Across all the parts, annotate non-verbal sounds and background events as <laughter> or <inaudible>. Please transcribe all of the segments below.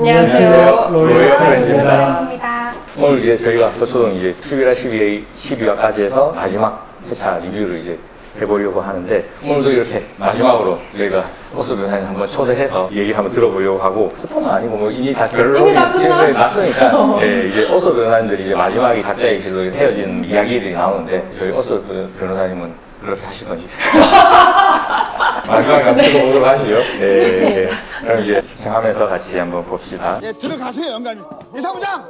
안녕하세요. 로이 로이 프렌즈입니다. 오늘 이제 저희가 저초동 이제 11화, 12화, 12화까지 해서 마지막 회차 리뷰를 이제 해보려고 하는데 오늘도 이렇게 마지막으로 저희가 호수 변호사님 한번 초대해서 얘기 한번 들어보려고 하고 스포는 아니고 뭐 이미 다 결론이 이미 다 끝났어. 났으니까 예, 이제 호수 변호사님들이 이제 마지막에 각자의 길로 헤어진 이야기들이 나오는데 저희 호수 변호사님은 그렇게 하실 건지 <laughs> 마지막에 한번 들어보도록 하시죠. 네, 좋습니다. 네. 그럼 이제 시청하면서 같이 한번 봅시다. 예, 들어가세요, 영감님. 이사부장!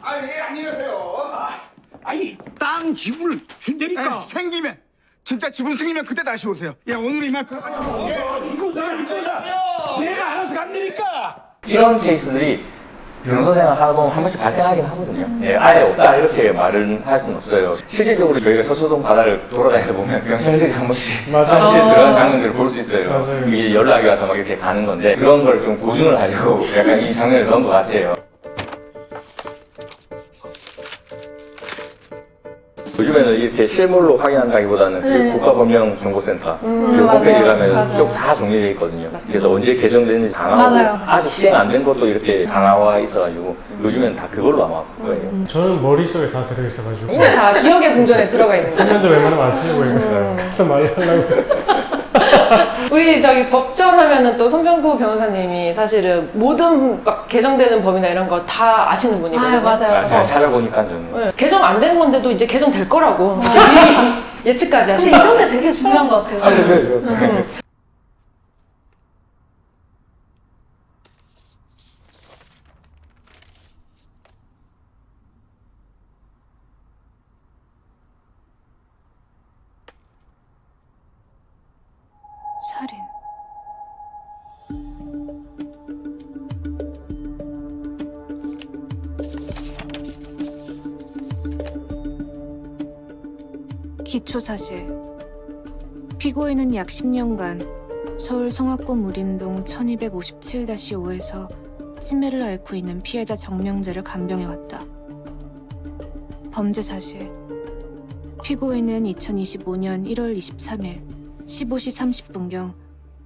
아, 예, 안녕하세요. 아니 땅 지분을 준다니까 예, 생기면, 진짜 지분 생기면 그때 다시 오세요. 예, 오늘 이만 들어가시고. 예, 이거 내가 이거다 내가 알아서 간다니까 이런 케이스들이 변호사 생활 하다 보면 한 번씩 발생하긴 하거든요. 예, 아예 없다 이렇게 말은 할 수는 없어요. 실질적으로 저희가 서초동 바다를 돌아다니다 보면 경찰들이 한 번씩. <laughs> 사실에 들어간 장면들을 볼 수 있어요. 맞아요. 이게 연락이 와서 막 이렇게 가는 건데 그런 걸 좀 고증을 하려고 약간 이 장면을 넣은 것 같아요. 요즘에는 이렇게 실물로 확인한다기보다는 그 국가법령정보센터 그 음, 홈페이지 맞아요. 가면 맞아요. 쭉 다 정리되어 있거든요. 맞습니다. 그래서 언제 개정됐는지 강화하고 맞아요. 아직 시행 안 된 것도 이렇게 강화와 있어가지고 요즘엔 다 그걸로 아마 할 거예요. 저는 머릿속에 다 들어있어가지고 이미 다 기억의 궁전에 들어가 있는 <laughs> 거죠. 사전도 웬만하면 안 쓰려고 해요. 가서 말하려고. <laughs> 우리 저기 법전 하면은 또 손병구 변호사님이 사실은 모든 막 개정되는 법이나 이런 거 다 아시는 분이거든요. 아, 맞아요. 아, 제가 찾아보니까 저는 네, 개정 안 된 건데도 이제 개정 될 거라고 미리 <laughs> 예측까지 근데 하시는 이런 게 되게 중요한 것 같아요. 알려줘요. 기초 사실. 피고인은 약 10년간 서울 성악구 무림동 1257-5에서 치매를 앓고 있는 피해자 정명재를 간병해왔다. 범죄 사실. 피고인은 2025년 1월 23일 15시 30분경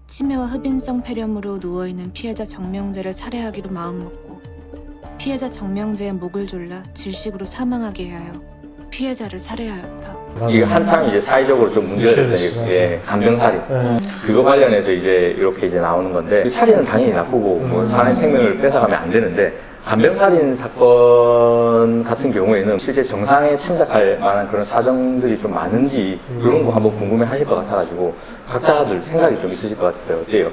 치매와 흡인성 폐렴으로 누워있는 피해자 정명재를 살해하기로 마음먹고 피해자 정명재의 목을 졸라 질식으로 사망하게 하여 피해자를 살해하였다. 이게 한참 이제 사회적으로 좀 문제가. 게 예, 감정살인. 네. 그거 관련해서 이제 이렇게 이제 나오는 건데 살인은 당연히 나쁘고 뭐 사람의 생명을 뺏어가면 안 되는데 간병살인 사건 같은 경우에는 실제 정상에 참작할 만한 그런 사정들이 좀 많은지 이런 거 한번 궁금해 하실 것 같아가지고 각자들 생각이 좀 있으실 것 같아요. 어때요?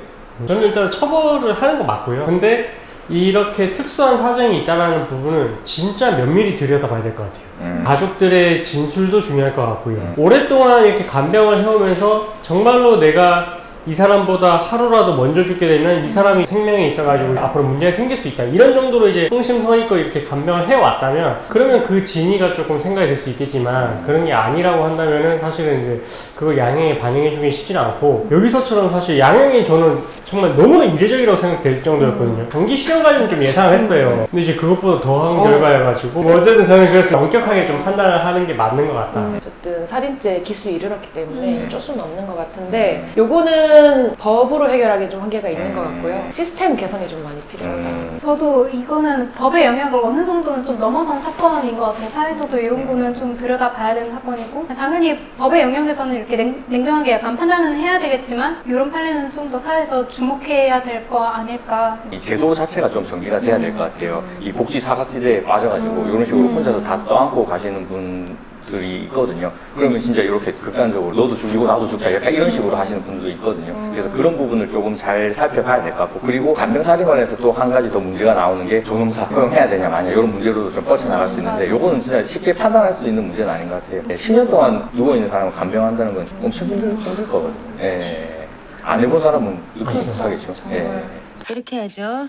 저는 일단 처벌을 하는 거 맞고요. 근데 이렇게 특수한 사정이 있다는 부분은 진짜 면밀히 들여다봐야 될 것 같아요. 음. 가족들의 진술도 중요할 것 같고요. 오랫동안 이렇게 간병을 해오면서 정말로 내가 이 사람보다 하루라도 먼저 죽게 되면 이 사람이 생명에 있어가지고 앞으로 문제가 생길 수 있다. 이런 정도로 이제 성심성의껏 이렇게 간병을 해왔다면 그러면 그 진위가 조금 생각이 될 수 있겠지만 그런 게 아니라고 한다면은 사실은 이제 그걸 양형에 반영해주기 쉽지는 않고 여기서처럼 사실 양형이 저는 정말 너무나 이례적이라고 생각될 정도였거든요. 단기 실형까지는 좀 예상을 했어요. 근데 이제 그것보다 더한 결과여가지고 뭐 어쨌든 저는 그래서 엄격하게 좀 판단을 하는 게 맞는 것 같다. 어쨌든 살인죄 기수에 이르렀기 때문에 어쩔 수는 없는 것 같은데 요거는 법으로 해결하기 좀 한계가 있는 것 같고요. 시스템 개선이 좀 많이 필요하다. 음. 저도 이거는 법의 영역을 어느 정도는 좀 넘어선 사건인 것 같아요. 사회에서도 이런 거는 좀 들여다봐야 되는 사건이고 당연히 법의 영역에서는 이렇게 냉, 냉정하게 약간 판단은 해야 되겠지만 이런 판례는 좀 더 사회에서 주목해야 될 거 아닐까. 이 제도 자체가 좀 정비가 돼야 될 것 같아요. 이 복지 사각지대에 빠져가지고 이런 식으로 혼자서 다 떠안고 가시는 분 들이 있거든요. 그러면 진짜 이렇게 극단적으로 너도 죽이고 나도 죽자 약간 이런 식으로 하시는 분들도 있거든요. 그래서 그런 부분을 조금 잘 살펴봐야 될 것 같고 그리고 간병사리관에서 또 한 가지 더 문제가 나오는 게 조nom사 허용해야 되냐 마냐 이런 문제로도 좀 뻗쳐나갈 수 있는데 이거는 진짜 쉽게 판단할 수 있는 문제는 아닌 것 같아요. 10년 동안 누워있는 사람을 간병한다는 건 엄청 힘들, 힘들 거거든요. 예. 안 해본 사람은 느끼지 못하겠죠. 예. 이렇게 하죠.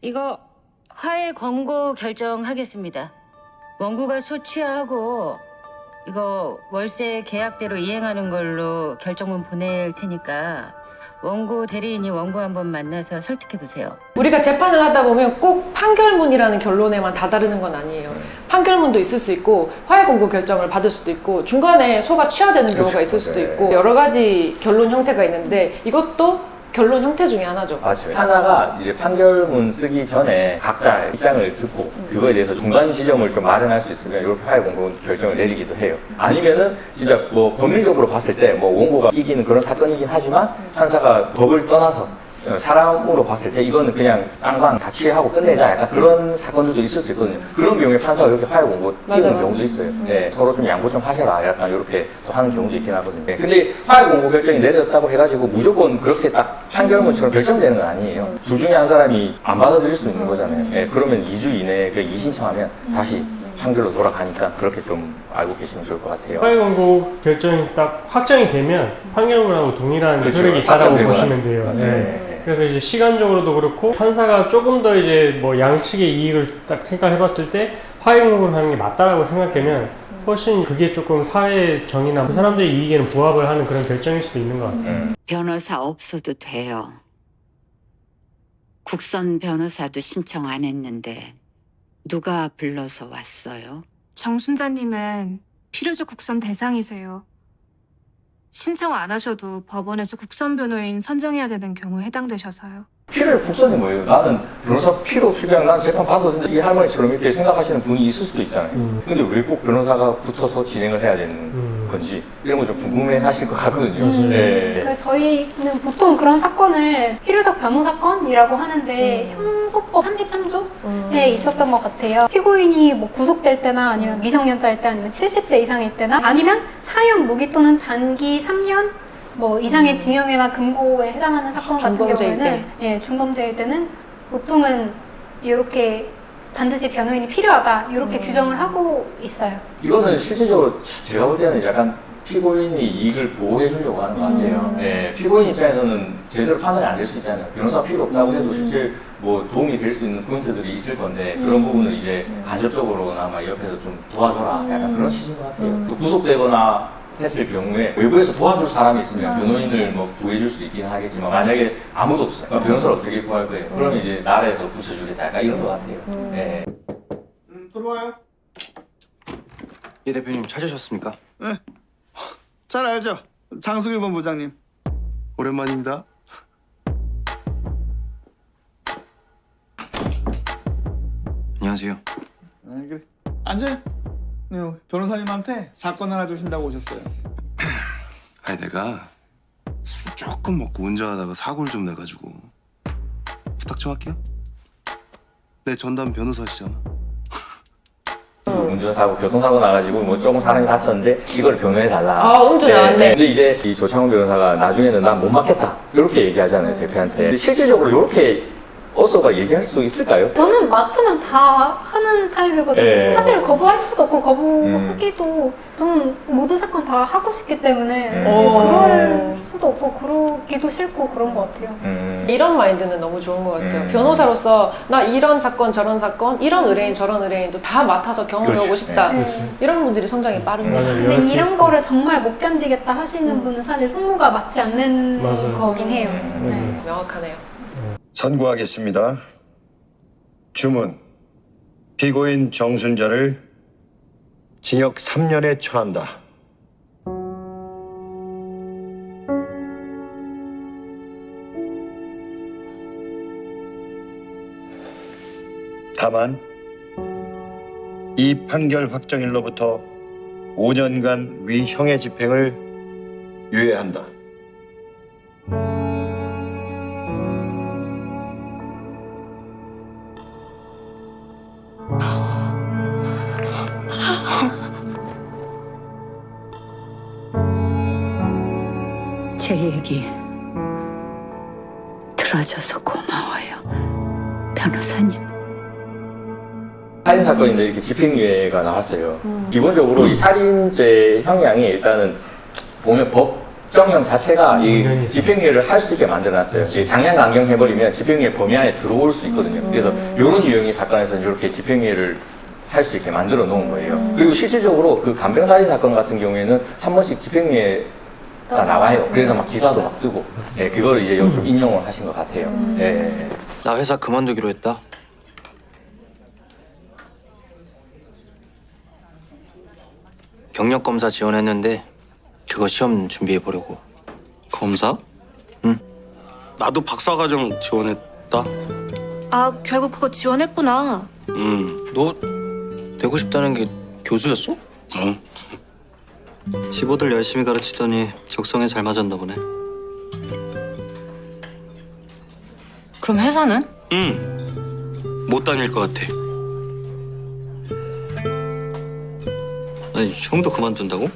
이거 화해 권고 결정하겠습니다. 원고가 소취하고 이거 월세 계약대로 이행하는 걸로 결정문 보낼 테니까 원고 대리인이 원고 한번 만나서 설득해 보세요. 우리가 재판을 하다 보면 꼭 판결문이라는 결론에만 다다르는 건 아니에요. 판결문도 있을 수 있고 화해 공고 결정을 받을 수도 있고 중간에 소가 취하되는 경우가 있을 수도 네. 있고 여러 가지 결론 형태가 있는데 이것도 결론 형태 중에 하나죠. 맞아요. 하나가 이제 판결문 쓰기 전에 각자 입장을 듣고 그거에 대해서 중간 지점을 좀 마련할 수 있으면 이렇게 화해 공고 결정을 내리기도 해요. 아니면은 진짜 뭐 법률적으로 봤을 때 뭐 원고가 이기는 그런 사건이긴 하지만 판사가 법을 떠나서 어, 사람으로 봤을 때 이거는 그냥 쌍방 다 치료하고 끝내자 약간 그런 사건들도 있을 수 있거든요. 그런 경우에 판사가 이렇게 화해 공고 띄우는. 경우도 있어요. 네, 서로 좀 양보 좀 하셔라 약간 이렇게 또 하는 경우도 있긴 하거든요. 네, 근데 화해 공고 결정이 내렸다고 해가지고 무조건 그렇게 딱 판결문처럼 결정되는 건 아니에요. 둘 중에 한 사람이 안 받아들일 수 있는 거잖아요. 네, 그러면 2주 이내에 그 이신청하면 다시 판결로 돌아가니까 그렇게 좀 알고 계시면 좋을 것 같아요. 화해 공고 결정이 딱 확정이 되면 판결문하고 동일한 그렇죠. 효력이 있다고. 보시면 돼요. 네. 네. 그래서 이제 시간적으로도 그렇고 판사가 조금 더 이제 뭐 양측의 이익을 딱 생각해봤을 때 화해 공고를 하는 게 맞다라고 생각되면 훨씬 그게 조금 사회 정의나 그 사람들의 이익에는 부합을 하는 그런 결정일 수도 있는 것 같아요. 음. 변호사 없어도 돼요. 국선 변호사도 신청 안 했는데 누가 불러서 왔어요? 정순자님은 필요적 국선 대상이세요. 신청 안 하셔도 법원에서 국선 변호인 선정해야 되는 경우에 해당되셔서요. 필요의 국선이 뭐예요? 나는 변호사 필요 없이 그냥 난 재판 봐도 된다. 이 할머니처럼 이렇게 생각하시는 분이 있을 수도 있잖아요. 음. 근데 왜 꼭 변호사가 붙어서 진행을 해야 되는 음. 건지 이런 거 좀 궁금해 하실 것 같거든요. 맞아요. 네. 그러니까 저희는 보통 그런 사건을 필요적 변호 사건이라고 하는데 형소법 33조에 음. 있었던 것 같아요. 피고인이 뭐 구속될 때나 아니면 미성년자일 때 아니면 70세 이상일 때나 아니면 사형 무기 또는 단기 3년 뭐 이상의 징역이나 금고에 해당하는 사건 같은 중범죄일 경우에는 예, 중범죄일 때는 보통은 이렇게 반드시 변호인이 필요하다 이렇게 규정을 하고 있어요. 이거는 실질적으로 제가 볼 때는 약간 피고인이 이익을 보호해 주려고 하는 것 같아요. 음. 네, 피고인 입장에서는 제대로 판단이 안 될 수 있잖아요. 변호사 필요 없다고 해도 음. 실제 뭐 도움이 될 수 있는 포인트들이 있을 건데 그런 음. 부분을 이제 간접적으로나마 옆에서 좀 도와줘라. 약간 음. 그런 취지인 것 같아요. 음. 또 구속되거나 했을 경우에 외부에서 도와줄 사람이 있으면 음. 변호인을 뭐 구해줄 수 있긴 하겠지만 만약에 아무도 없어요. 그럼 변호사를 어떻게 구할 거예요? 그러면 이제 나라에서 붙여주겠다. 약간 이런 것 같아요. 음. 네. 음, 들어와요. 예 대표님 찾으셨습니까? 잘 알죠? 장승일 본부장님. 오랜만입니다. 안녕하세요. 아, 그래. 앉아요. 네, 변호사님한테 사건 하나 주신다고 오셨어요. <clears throat> 아니 내가 술 조금 먹고 운전하다가 사고를 좀 내가지고 부탁 좀 할게요. 내 전담 변호사시잖아. 운전사고 교통사고 나가지고 뭐 조금 사람이 다쳤는데 이걸 변호해 달라. 아, 음주 나왔네. 근데 이제 이 조창훈 변호사가 나중에는 난 못 맡겠다 이렇게 얘기하잖아요 대표한테. 근데 실질적으로 이렇게 어서가 얘기할 수 있을까요? 저는 맡으면 다 하는 타입이거든요. 예. 사실 거부할 수도 없고 거부하기도 저는 모든 사건 다 하고 싶기 때문에 음. 사실 오. 그럴 수도 없고 그러기도 싫고 그런 것 같아요. 음. 이런 마인드는 너무 좋은 것 같아요. 음. 변호사로서 나 이런 사건 저런 사건 이런 의뢰인 저런 의뢰인도 다 맡아서 경험해보고 그렇지. 싶다. 네. 이런 분들이 성장이 빠릅니다. 맞아요. 근데 이런 케이스. 거를 정말 못 견디겠다 하시는 분은 사실 승무가 맞지 않는 맞아요. 거긴 해요. 음. 네. 명확하네요. 선고하겠습니다. 주문. 피고인 정순자를 징역 3년에 처한다. 다만 이 판결 확정일로부터 5년간 위형의 집행을 유예한다. 집행유예가 나왔어요. 음. 기본적으로 이 살인죄 형량이 일단은 보면 법 정형 자체가 이 음, 집행유예를 할 수 있게 만들어놨어요. 이 장량 강경해버리면 집행유예 범위 안에 들어올 수 있거든요. 그래서 이런 유형의 사건에서는 이렇게 집행유예를 할 수 있게 만들어 놓은 거예요. 그리고 실질적으로 그 간병 살인 사건 같은 경우에는 한 번씩 집행유예가 나와요. 그래서 막 기사도 막 뜨고, 예, 그걸 이제 좀 인용을 하신 것 같아요. 예. 나 회사 그만두기로 했다. 경력 검사 지원했는데 그거 시험 준비해 보려고. 검사? 응. 나도 박사과정 지원했다. 아, 결국 그거 지원했구나. 음. 너 되고 싶다는 게 교수였어? 응. 15들 열심히 가르치더니 적성에 잘 맞았나 보네. 그럼 회사는? 응. 못 다닐 것 같아. 아니, 형도 그만둔다고?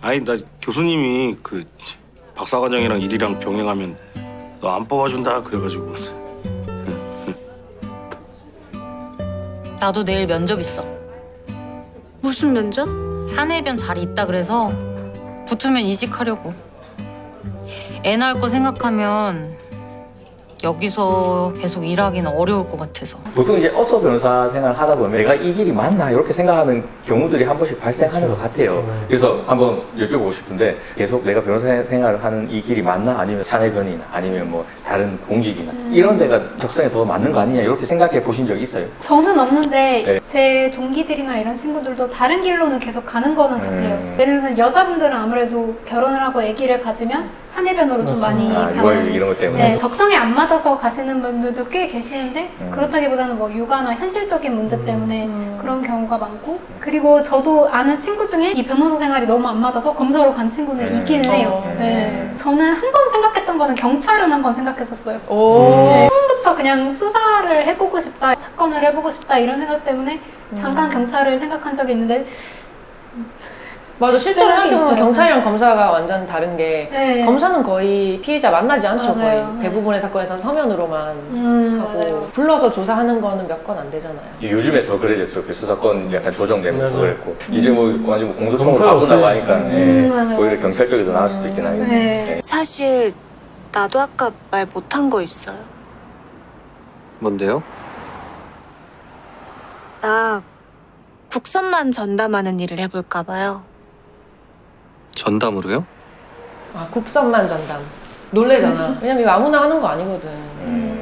아니 나 교수님이 그 박사과정이랑 일이랑 병행하면 너 안 뽑아준다 그래가지고. <laughs> 나도 내일 면접 있어. 무슨 면접? 사내변 자리 있다 그래서 붙으면 이직하려고. 애 낳을 거 생각하면 여기서 계속 일하기는 어려울 것 같아서. 보통 이제 어서 변호사 생활을 하다 보면 내가 이 길이 맞나 이렇게 생각하는 경우들이 한 번씩 발생하는 것 같아요. 그래서 한번 여쭤보고 싶은데 계속 내가 변호사 생활을 하는 이 길이 맞나 아니면 사내변이나 아니면 뭐 다른 공직이나 이런 데가 적성에 더 맞는 거 아니냐 이렇게 생각해 보신 적 있어요? 저는 없는데 네. 제 동기들이나 이런 친구들도 다른 길로는 계속 가는 거는 같아요. 음. 예를 들면 여자분들은 아무래도 결혼을 하고 아기를 가지면 사내변으로 좀 많이 아, 가는 이걸 이런 것 때문에. 네, 적성에 안 맞아서 가시는 분들도 꽤 계시는데 음. 그렇다기보다는 뭐 육아나 현실적인 문제 때문에 그런 경우가 많고 그리고 저도 아는 친구 중에 이 변호사 생활이 너무 안 맞아서 검사로 간 친구는 음. 있기는 해요. 어. 네. 저는 한 번 생각했던 거는 경찰은 한 번 생각했었어요. 오. 네, 처음부터 그냥 수사를 해보고 싶다, 사건을 해보고 싶다 이런 생각 때문에 잠깐 경찰을 생각한 적이 있는데 맞아 실제로 생각이 생각해보면 있어요. 경찰이랑 검사가 완전 다른 게 네. 검사는 거의 피해자 만나지 않죠 맞아요. 거의 대부분의 사건에서 서면으로만 음, 하고 맞아요. 불러서 조사하는 거는 몇 건 안 되잖아요. 요즘에 더 그래졌죠. 그 수사권 약간 조정되면서 맞아요. 그랬고 이제 뭐 완전 뭐 공소청으로 검사가 바꾼다고 없어지니까. 하니까 음, 예. 맞아요. 오히려 경찰 더 나을 수도 있긴 하겠네. 네. 예. 사실 나도 아까 말 못한 거 있어요. 뭔데요? 나 국선만 전담하는 일을 해볼까 봐요. 전담으로요? 아 국선만 전담. 놀래잖아. 왜냐면 이거 아무나 하는 거 아니거든. 음.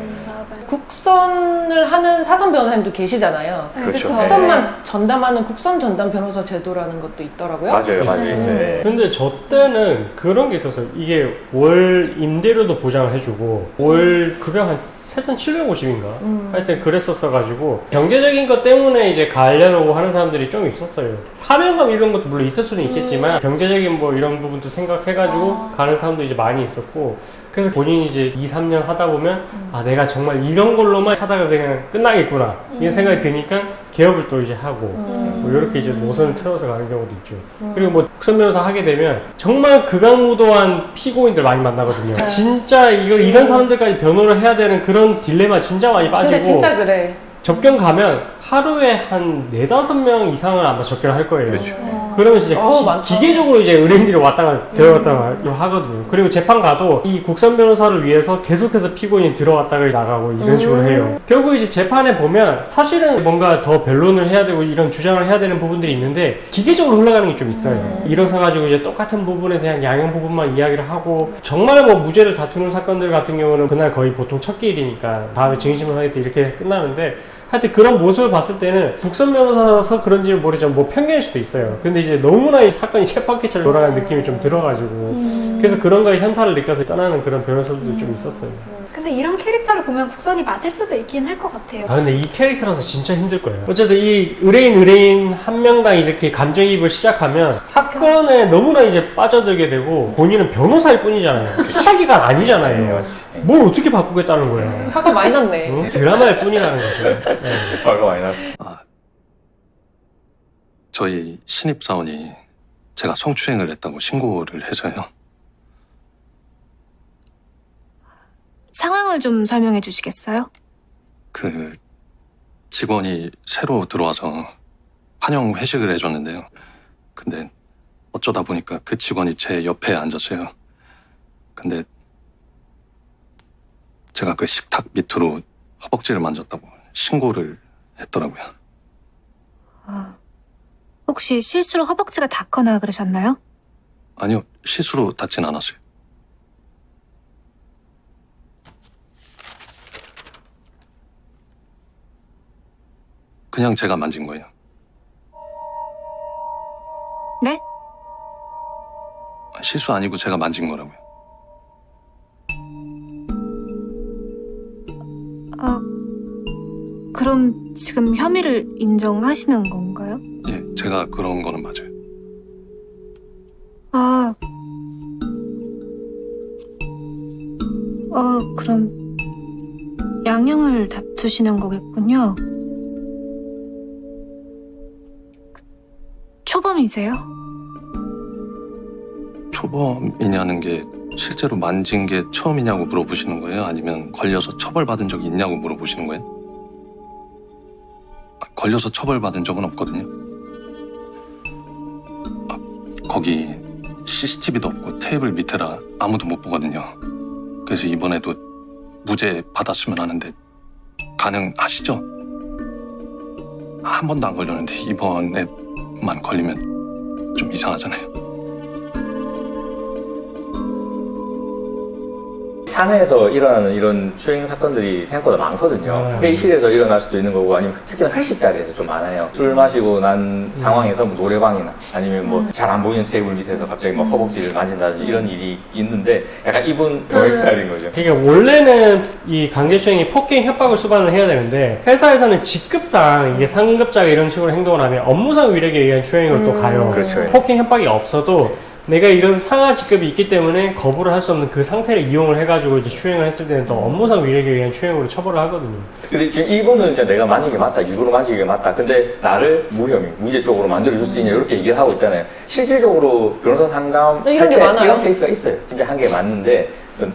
국선을 하는 사선 변호사님도 계시잖아요. 네, 그렇죠. 국선만 전담하는 국선 전담 변호사 제도라는 것도 있더라고요. 맞아요, 맞아요. 있어요. 예. 근데 저 때는 그런 게 있었어요. 이게 월 임대료도 보장을 해주고 월 급여 한 3,750인가? 음. 하여튼 그랬었어가지고 경제적인 것 때문에 이제 가려고 하는 사람들이 좀 있었어요. 사명감 이런 것도 물론 있을 수는 있겠지만 경제적인 뭐 이런 부분도 생각해가지고 아. 가는 사람도 이제 많이 있었고 그래서 본인이 이제 2, 3년 하다 보면 아 내가 정말 이런 걸로만 하다가 그냥 끝나겠구나 이런 생각이 드니까 개업을 또 이제 하고 뭐 이렇게 이제 노선을 틀어서 가는 경우도 있죠. 그리고 뭐 국선 변호사 하게 되면 정말 극악무도한 피고인들 많이 만나거든요. 네. 진짜 이걸 이런 사람들까지 변호를 해야 되는 그런 딜레마 진짜 많이 빠지고 그래 진짜 그래. 접견 가면 하루에 한 네다섯 명 이상을 아마 접견을 할 거예요. 그렇죠. 그러면 진짜 어, 기, 많다. 기 계적으로 이제 의뢰인들이 왔다 가 들어갔다 가 하거든요. 그리고 재판 가도 이 국선 변호사를 위해서 계속해서 피고인이 들어왔다가 나가고 이런 식으로 해요. 결국 이제 재판에 보면 사실은 뭔가 더 변론을 해야 되고 이런 주장을 해야 되는 부분들이 있는데 기계적으로 흘러가는 게 좀 있어요. 일어서 가지고 이제 똑같은 부분에 대한 양형 부분만 이야기를 하고 정말 뭐 무죄를 다투는 사건들 같은 경우는 그날 거의 보통 첫 기일이니까 다음에 증인심을 하게 돼 이렇게 끝나는데 하여튼 그런 모습을 봤을 때는 국선 변호사라서 그런지 모르지만 뭐 편견일 수도 있어요. 근데 이제 너무나 이 사건이 쳇바퀴처럼 돌아가는 느낌이 좀 들어가지고 그래서 그런 거에 현타를 느껴서 떠나는 그런 변호사들도 좀 있었어요. 근데 이런 캐릭터를 보면 국선이 맞을 수도 있긴 할 것 같아요. 아 근데 이 캐릭터라서 진짜 힘들 거예요. 어쨌든 이 의뢰인 의뢰인 한 명당 이렇게 감정이입을 시작하면 사건에 너무나 이제 빠져들게 되고 본인은 변호사일 뿐이잖아요. <laughs> 수사기관 아니잖아요. 뭘 어떻게 바꾸겠다는 거예요. 화가 많이 났네. 응? 드라마일 뿐이라는 거죠. 네. 화가 많이 났어. 저희 신입사원이 제가 성추행을 했다고 신고를 해서요. 상황을 좀 설명해 주시겠어요? 그 직원이 새로 들어와서 환영 회식을 해줬는데요. 근데 어쩌다 보니까 그 직원이 제 옆에 앉았어요. 근데 제가 그 식탁 밑으로 허벅지를 만졌다고 신고를 했더라고요. 혹시 실수로 허벅지가 닿거나 그러셨나요? 아니요, 실수로 닿진 않았어요. 그냥 제가 만진 거예요. 네? 실수 아니고 제가 만진 거라고요. 아, 그럼 지금 혐의를 인정하시는 건가요? 예, 제가 그런 거는 맞아요. 아, 어, 그럼 양형을 다투시는 거겠군요. 초범이세요? 초범이냐는 게 실제로 만진 게 처음이냐고 물어보시는 거예요? 아니면 걸려서 처벌받은 적이 있냐고 물어보시는 거예요? 아, 걸려서 처벌받은 적은 없거든요. 아, 거기 CCTV도 없고 테이블 밑에라 아무도 못 보거든요. 그래서 이번에도 무죄 받았으면 하는데 가능하시죠? 한 번도 안 걸렸는데 이번에만 걸리면 좀 이상하잖아요. 사내에서 일어나는 이런 추행 사건들이 생각보다 많거든요. 네. 회의실에서 일어날 수도 있는 거고 아니면 특히나 회식 자리에서 좀 많아요. 술 마시고 난 상황에서 뭐 노래방이나 아니면 뭐 잘 안 보이는 테이블 밑에서 갑자기 막 허벅지를 만진다든지 이런 일이 있는데 약간 이분 저의 스타일인 거죠. 그러니까 원래는 이 강제추행이 폭행 협박을 수반을 해야 되는데 회사에서는 직급상 이게 상급자가 이런 식으로 행동을 하면 업무상 위력에 의한 추행으로 또 가요. 그렇죠. 폭행 협박이 없어도 내가 이런 상하 직급이 있기 때문에 거부를 할 수 없는 그 상태를 이용을 해가지고 이제 추행을 했을 때는 또 업무상 위력에 의한 추행으로 처벌을 하거든요. 근데 지금 이분은 진짜 내가 만진 게 맞다, 일부러 만진 게 맞다. 근데 나를 무혐의, 무죄 쪽으로 만들어줄 수 있냐 이렇게 얘기를 하고 있잖아요. 실질적으로 변호사 상담 네, 이런 게때 많아요. 이런 케이스가 있어요. 진짜 한 게 맞는데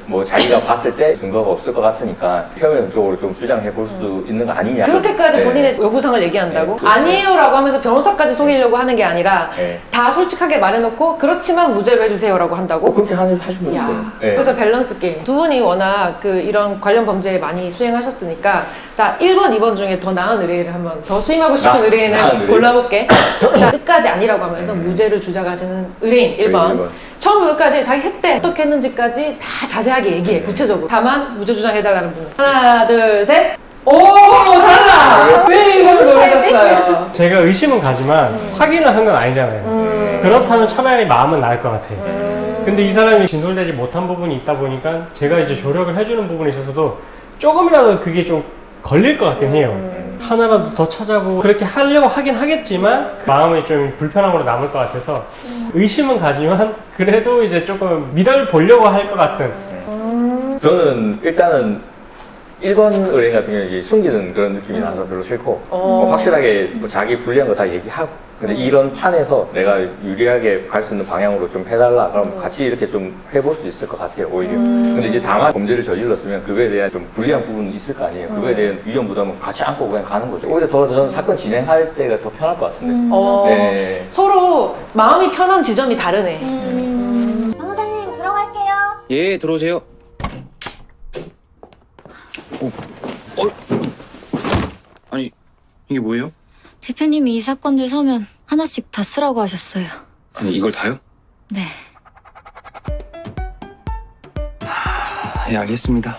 뭐 자기가 봤을 때 증거가 없을 것 같으니까 쪽으로 좀 주장해 볼 수 있는 거 아니냐. 그렇게까지 네. 본인의 요구사항을 얘기한다고? 네. 아니에요라고 하면서 변호사까지 속이려고 하는 게 아니라 네. 다 솔직하게 말해놓고 그렇지만 무죄로 해주세요라고 한다고? 그렇게 하는 하시면 야. 있어요. 네. 그래서 밸런스 게임. 두 분이 워낙 그 이런 관련 범죄에 많이 수행하셨으니까 자 1번, 2번 중에 더 나은 의뢰인을 한번 더 수임하고 싶은 나- 의뢰인을 의뢰인? 골라볼게. <coughs> 자 끝까지 아니라고 하면서 무죄를 주장하시는 의뢰인 1번. 네, 1번. 처음부터 끝까지 자기 했대 어떻게 했는지까지 다 자세하게 얘기해 구체적으로. 다만 무죄 주장해달라는 분은 하나, 둘, 셋. 오 달라. 왜 이걸 고르셨어요? 제가 의심은 가지만 확인을 한 건 아니잖아요. 그렇다면 차라리 마음은 나을 것 같아요. 근데 이 사람이 진솔되지 못한 부분이 있다 보니까 제가 이제 조력을 해주는 부분에 있어서도 조금이라도 그게 좀 걸릴 것 같긴 해요. 하나라도 더 찾아보고 그렇게 하려고 하긴 하겠지만 그 마음이 좀 불편함으로 남을 것 같아서 의심은 가지만 그래도 이제 조금 믿어 보려고 할 것 같은 저는 일단은 1번 의뢰인 같은 경우는 이제 숨기는 그런 느낌이 나서 별로 싫고 어. 뭐 확실하게 뭐 자기 불리한 거 다 얘기하고 근데 이런 판에서 내가 유리하게 갈 수 있는 방향으로 좀 해달라 그럼 같이 이렇게 좀 해볼 수 있을 것 같아요 오히려. 근데 이제 다만 범죄를 저질렀으면 그거에 대한 좀 불리한 부분은 있을 거 아니에요. 그거에 대한 위험 부담은 같이 안고 그냥 가는 거죠. 오히려 더 저는 사건 진행할 때가 더 편할 것 같은데. 어, 네. 서로 마음이 편한 지점이 다르네. 변호사님 들어갈게요. 예, 들어오세요. 아니, 이게 뭐예요? 대표님이 이 사건들 서면 하나씩 다 쓰라고 하셨어요. 아니, 이걸 다요? 네. 예, 알겠습니다.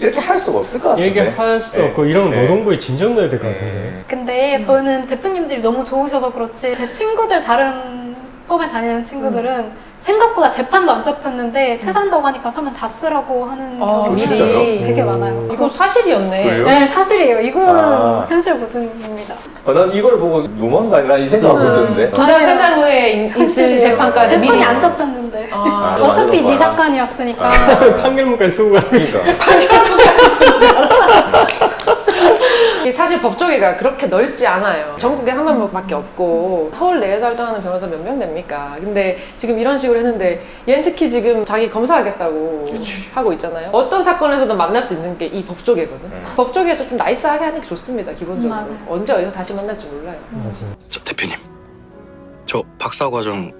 이렇게 할 수가 없을 것 같은데 얘기할 수 네. 없고 이런 건 네. 노동부에 진정 넣어야 될 것 같은데. 근데 저는 대표님들이 너무 좋으셔서 그렇지 제 친구들 다른 법에 다니는 친구들은 생각보다 재판도 안 잡혔는데 퇴산다고 하니까 서면 다 쓰라고 하는 아, 경우가 미리. 되게 많아요. 이거 사실이었네. 그래요? 네 사실이에요. 이거는 아. 현실 모순입니다. 어, 난 이걸 보고 누먼가 이 생각하고 있었는데 두 달, 세 달 후에 인- 있을. 재판까지 재판이 미리. 안 잡혔는데 아, <laughs> 어차피 맞아, 네 맞아. 사건이었으니까 <laughs> 판결문까지 쓰고 가는 그러니까 <laughs> 이게 사실 법조계가 그렇게 넓지 않아요. 전국에 한 명밖에 없고 서울 내에서 활동하는 변호사 몇 명 됩니까? 근데 지금 이런 식으로 했는데 얘는 특히 지금 자기 검사하겠다고 하고 있잖아요. 어떤 사건에서든 만날 수 있는 게 이 법조계거든. 음. 법조계에서 좀 나이스하게 하는 게 좋습니다. 기본적으로. 맞아요. 언제 어디서 다시 만날지 몰라요. 맞아요. 저 대표님, 저 박사 과정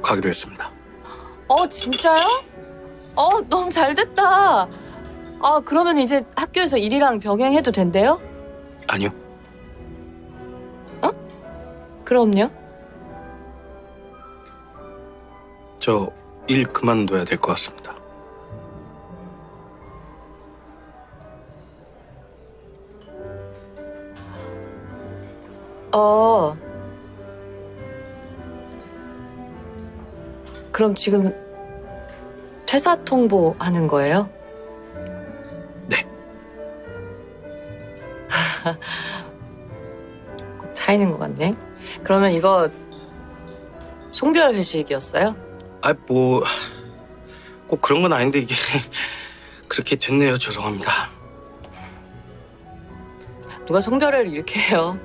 가기로 했습니다. 어, 진짜요? 어, 너무 잘 됐다. 아, 그러면 이제 학교에서 일이랑 병행해도 된대요? 아니요, 그럼요. 저 일 그만둬야 될 것 같습니다. 어. 그럼 지금 퇴사 통보 하는 거예요? 차이는 것 같네. 그러면 이거 송별 회식이었어요? 아, 뭐, 꼭 그런 건 아닌데 이게 <laughs> 그렇게 됐네요. 죄송합니다. 누가 송별회를 이렇게 해요?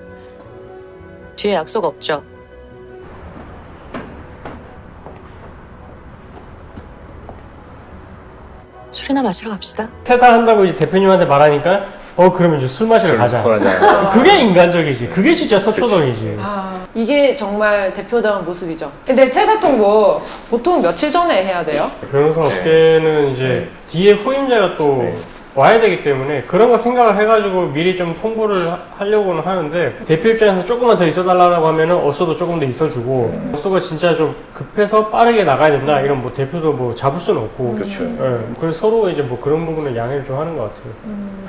뒤에 약속 없죠? 술이나 마시러 갑시다. 퇴사한다고 이제 대표님한테 말하니까 어 그러면 이제 술 마시러 가자. 술 한잔. 그게 인간적이지. 그게 진짜 서초동이지. 아, 이게 정말 대표다운 모습이죠. 근데 퇴사 통보 보통 며칠 전에 해야 돼요? 변호사 업계는 이제 뒤에 후임자가 또 와야 되기 때문에 그런 거 생각을 해가지고 미리 좀 통보를 하- 하려고는 하는데 대표 입장에서 조금만 더 있어달라고 하면은 어서도 조금 더 있어주고 어서가 진짜 좀 급해서 빠르게 나가야 된다 이런 뭐 대표도 뭐 잡을 수는 없고 그렇죠. 예, 그래서 서로 이제 뭐 그런 부분은 양해를 좀 하는 것 같아요.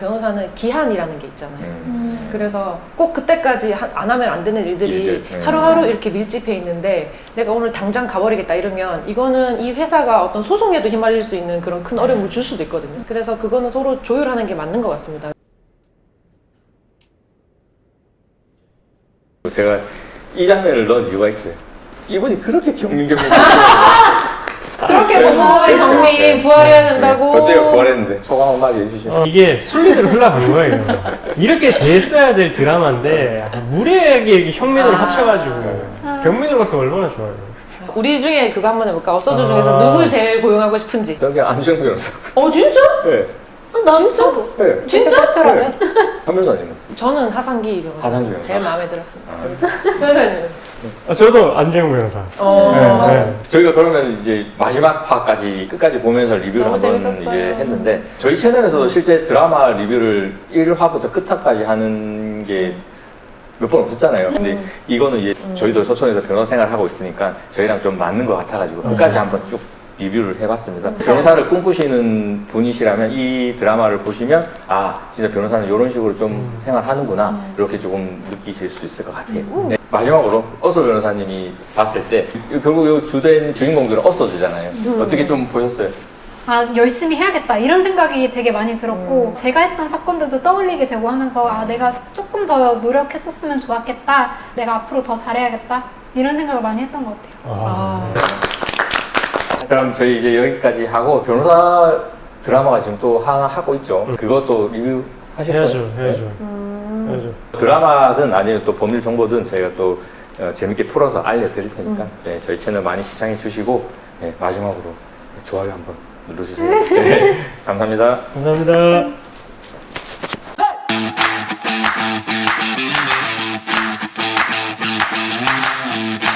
변호사는 기한이라는 게 있잖아요. 음. 그래서 꼭 그때까지 하- 안 하면 안 되는 일들이 일들, 음. 하루하루 이렇게 밀집해 있는데 내가 오늘 당장 가버리겠다 이러면 이거는 이 회사가 어떤 소송에도 휘말릴 수 있는 그런 큰 어려움을 줄 수도 있거든요. 그래서 그거는 서로 조율하는 게 맞는 것 같습니다. 제가 이 장면을 넣은 이유가 있어요. 이분이 그렇게 경민경민. <laughs> 그렇게 고마워해 경민 부활해야 된다고. 네. 어때요? 부활했는데 소감 한마디 해주시죠. 어, 이게 순리대로 흘러간 거예요. 이렇게 됐어야 될 드라마인데 약간 이렇게 형민으로 아. 합쳐가지고 경민으로서 얼마나 좋아요. 우리 중에 그거 한번 해볼까? 어서주 아. 중에서 누굴 제일 고용하고 싶은지. 저기 안주영 변호사. 어 진짜? 네. 난 진짜? 네. 진짜? 한 변호사님은? 저는 하상기 변호사. 하상기 변호사. 제일 마음에 들었습니다. 변호사님은? <laughs> 아, 저도 안재영 변호사. 어. 네, 네. 저희가 그러면 이제 마지막 화까지 끝까지 보면서 리뷰를 너무 한번 재밌었어요. 이제 했는데 저희 채널에서도 실제 드라마 리뷰를 1화부터 끝화까지 하는 게 몇 번 없었잖아요. 근데 음. 이거는 이제 저희도 서촌에서 변호사 생활을 하고 있으니까 저희랑 좀 맞는 것 같아가지고 끝까지 맞아요. 한번 쭉 리뷰를 해봤습니다. 음. 변호사를 꿈꾸시는 분이시라면 이 드라마를 보시면 아 진짜 변호사는 이런 식으로 좀 음. 생활하는구나 이렇게 조금 느끼실 수 있을 것 같아요. 네. 마지막으로 어서 변호사님이 봤을 때 이- 결국 이 주된 주인공들은 어서주잖아요. 음. 어떻게 좀 보셨어요? 아 열심히 해야겠다 이런 생각이 되게 많이 들었고 제가 했던 사건들도 떠올리게 되고 하면서 아 내가 조금 더 노력했었으면 좋았겠다 내가 앞으로 더 잘해야겠다 이런 생각을 많이 했던 것 같아요 아. 그럼 저희 이제 여기까지 하고 변호사 드라마가 지금 또 하나 하고 있죠. 음. 그것도 리뷰 하실 거예요? 네. 해야죠, 해야죠. 해야죠. 드라마든 아니면 또 법률 정보든 저희가 또 어, 재밌게 풀어서 알려드릴 테니까 음. 네, 저희 채널 많이 시청해 주시고 네, 마지막으로 좋아요 한번 눌러주세요. 네, <laughs> 감사합니다. 감사합니다. Thank.